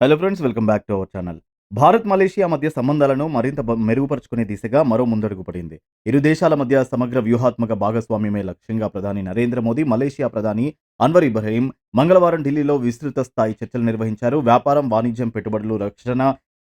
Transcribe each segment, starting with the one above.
Hello friends welcome back to our channel Bharat Malaysia మధ్య సంబంధాలను మరింత మెరుగుపరుచుకునే దిశగా మరో ముందడుగు పడింది ఇరు దేశాల మధ్య సమగ్ర వ్యూహాత్మక భాగస్వామ్యమే లక్ష్యంగా ప్రధాని నరేంద్ర మోదీ మలేషియా ప్రధాని అన్వర్ ఇబ్రహీం మంగళవారం ఢిల్లీలో విస్తృత స్థాయి చర్చలు నిర్వహించారు. వ్యాపారం వాణిజ్యం పెట్టుబడులు రక్షణ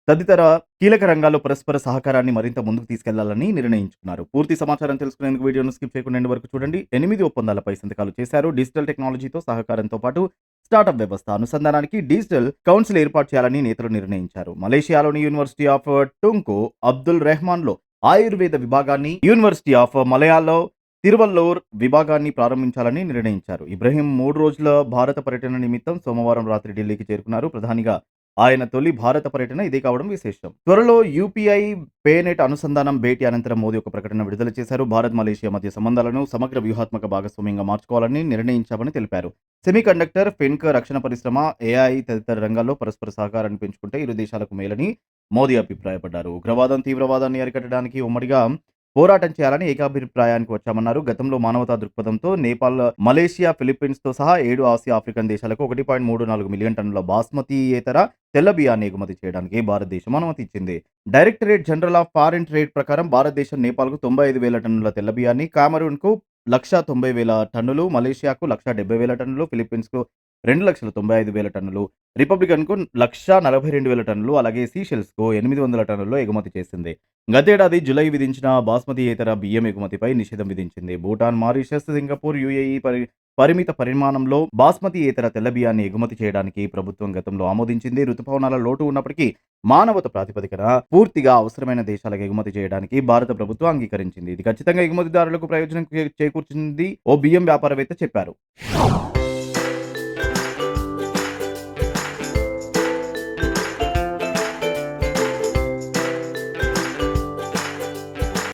తదితర కీలక రంగాల్లో పరస్పర సహకారాన్ని మరింత ముందుకు తీసుకెళ్ళాలని నిర్ణయించుకున్నారు. పూర్తి సమాచారం తెలుసుకునేందుకు వీడియోను స్కిప్ చేయకుండా వరకు చూడండి. ఎనిమిది ఒప్పందాలపై సంతకాలు చేశారు. డిజిటల్ టెక్నాలజీతో సహకారంతో పాటు స్టార్టప్ వ్యవస్థ అనుసంధానానికి డిజిటల్ కౌన్సిల్ ఏర్పాటు చేయాలని నేతలు నిర్ణయించారు. మలేషియాలోని యూనివర్సిటీ ఆఫ్ టుంకు అబ్దుల్ రెహమాన్లో ఆయుర్వేద విభాగాన్ని యూనివర్సిటీ ఆఫ్ మలయాలో తిరువల్లూర్ విభాగాన్ని ప్రారంభించాలని నిర్ణయించారు. ఇబ్రహీం మూడు రోజుల భారత పర్యటన నిమిత్తం సోమవారం రాత్రి ఢిల్లీకి చేరుకున్నారు. ప్రధానిగా ఆయన తొలి భారత పర్యటన ఇదే కావడం విశేషం. త్వరలో యూపీఐ పేనెట్ అనుసంధానం భేటీ అనంతరం మోదీ ఒక ప్రకటన విడుదల చేశారు. భారత్ మలేషియా మధ్య సంబంధాలను సమగ్ర వ్యూహాత్మక భాగస్వామ్యంగా మార్చుకోవాలని నిర్ణయించామని తెలిపారు. సెమీ కండక్టర్ రక్షణ పరిశ్రమ ఏఐ తదితర రంగాల్లో పరస్పర సహకారాన్ని పెంచుకుంటే ఇరు దేశాలకు మేలని మోదీ అభిప్రాయపడ్డారు. ఉగ్రవాదం తీవ్రవాదాన్ని అరికట్టడానికి ఉమ్మడిగా పోరాటం చేయాలని ఏకాభిప్రాయానికి వచ్చామన్నారు. గతంలో మానవతా దృక్పథంతో నేపాల్ మలేషియా ఫిలిప్పీన్స్తో సహా ఏడు ఆసియా ఆఫ్రికన్ దేశాలకు ఒకటి పాయింట్ మూడు నాలుగు మిలియన్ టన్నుల బాస్మతీయేతర తెల్ల బియ్యాన్ని ఎగుమతి చేయడానికి భారతదేశం అనుమతి ఇచ్చింది. Directorate general of foreign trade ప్రకారం భారతదేశం నేపాల్కు తొంభై ఐదు వేల టన్నుల తెల్ల బియ్యాన్ని కామరూన్కు లక్ష తొంభై వేల టన్నులు మలేషియాకు లక్ష డెబ్బై వేల టన్నులు ఫిలిప్పీన్స్కు రెండు లక్షల తొంభై ఐదు వేల టన్నులు రిపబ్లికన్కు లక్ష నలభై రెండు వేల టన్నులు అలాగే సీషెల్స్కు ఎనిమిది వందల టన్నులు ఎగుమతి చేసింది. గతేడాది జులై విధించిన బాస్మతి ఇతర బియ్యం ఎగుమతిపై నిషేధం విధించింది. భూటాన్ మారిషస్ సింగపూర్ యుఏఈ పరి పరిమిత పరిమాణంలో బాస్మతి ఇతర తెల్ల బియ్యాన్ని ఎగుమతి చేయడానికి ప్రభుత్వం గతంలో ఆమోదించింది. ఋతుపవనాల లోటు ఉన్నప్పటికీ మానవత ప్రాతిపదికన పూర్తిగా అవసరమైన దేశాలకు ఎగుమతి చేయడానికి భారత ప్రభుత్వం అంగీకరించింది. ఇది ఖచ్చితంగా ఎగుమతిదారులకు ప్రయోజనం చేకూర్చింది ఓ బియ్యం వ్యాపారవేత్త చెప్పారు.